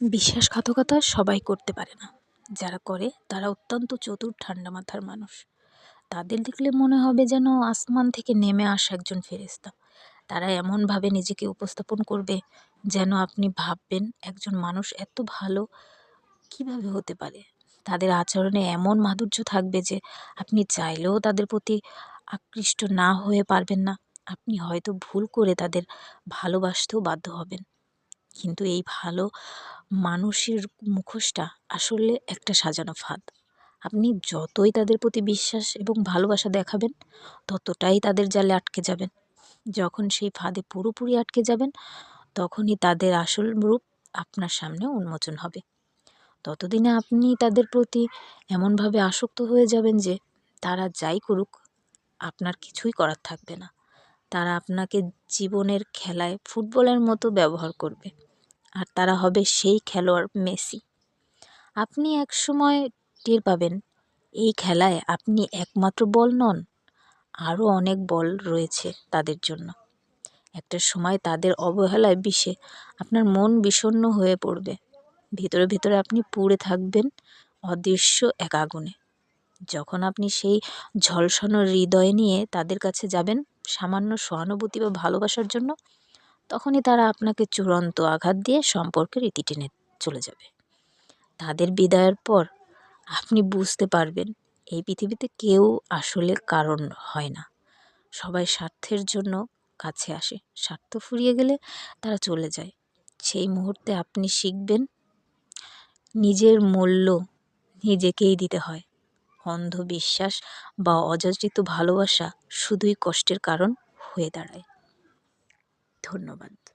বিশ্বাসঘাতকতা সবাই করতে পারে না। যারা করে, তারা অত্যন্ত চতুর ঠান্ডা মাথার মানুষ। তাদের দেখলে মনে হবে যেন আসমান থেকে নেমে আসা একজন ফেরেশতা। তারা এমনভাবে নিজেকে উপস্থাপন করবে যেন আপনি ভাববেন একজন মানুষ এত ভালো কীভাবে হতে পারে? তাদের আচরণে এমন মাধুর্য থাকবে যে আপনি চাইলেও তাদের প্রতি আকৃষ্ট না হয়ে পারবেন না। আপনি হয়তো ভুল করে তাদের ভালোবাসতেও বাধ্য হবেন। কিন্তু এই ভালো মানুষের মুখোশটা আসলে একটা সাজানো ফাঁদ। আপনি যতই তাদের প্রতি বিশ্বাস এবং ভালোবাসা দেখাবেন, ততটাই তাদের জালে আটকে যাবেন। যখন সেই ফাঁদে পুরোপুরি আটকে যাবেন, তখনই তাদের আসল রূপ আপনার সামনে উন্মোচন হবে। ততদিনে আপনি তাদের প্রতি এমনভাবে আসক্ত হয়ে যাবেন যে, তারা যাই করুক, আপনার কিছুই করার থাকবে না। তারা আপনাকে জীবনের খেলায় ফুটবলের মতো ব্যবহার করবে। আর তারা হবে সেই খেলোয়াড় মেসি। আপনি এক সময় টের পাবেন, এই খেলায় আপনি একমাত্র বল নন, আরও অনেক বল রয়েছে তাদের জন্য। একটা সময় তাদের অবহেলায় বিষে আপনার মন বিষণ্ণ হয়ে পড়বে। ভিতরে ভিতরে আপনি পুড়ে থাকবেন অদৃশ্য এক আগুনে। যখন আপনি সেই ঝলসানো হৃদয় নিয়ে তাদের কাছে যাবেন, সামান্য সহানুভূতি বা ভালোবাসার জন্য তখনই তারা আপনাকে চূড়ান্ত আঘাত দিয়ে সম্পর্কের ইতি টেনে চলে যাবে। তাদের বিদায়ের পর আপনি বুঝতে পারবেন, এই পৃথিবীতে কেউ আসলে কারণ হয় না। সবাই স্বার্থের জন্য কাছে আসে। স্বার্থ ফুরিয়ে গেলে তারা চলে যায়। সেই মুহূর্তে আপনি শিখবেন, নিজের মূল্য নিজেকেই দিতে হয়। অন্ধবিশ্বাস বা অযাচিত ভালোবাসা শুধুই কষ্টের কারণ হয়ে দাঁড়ায়। ধন্যবাদ।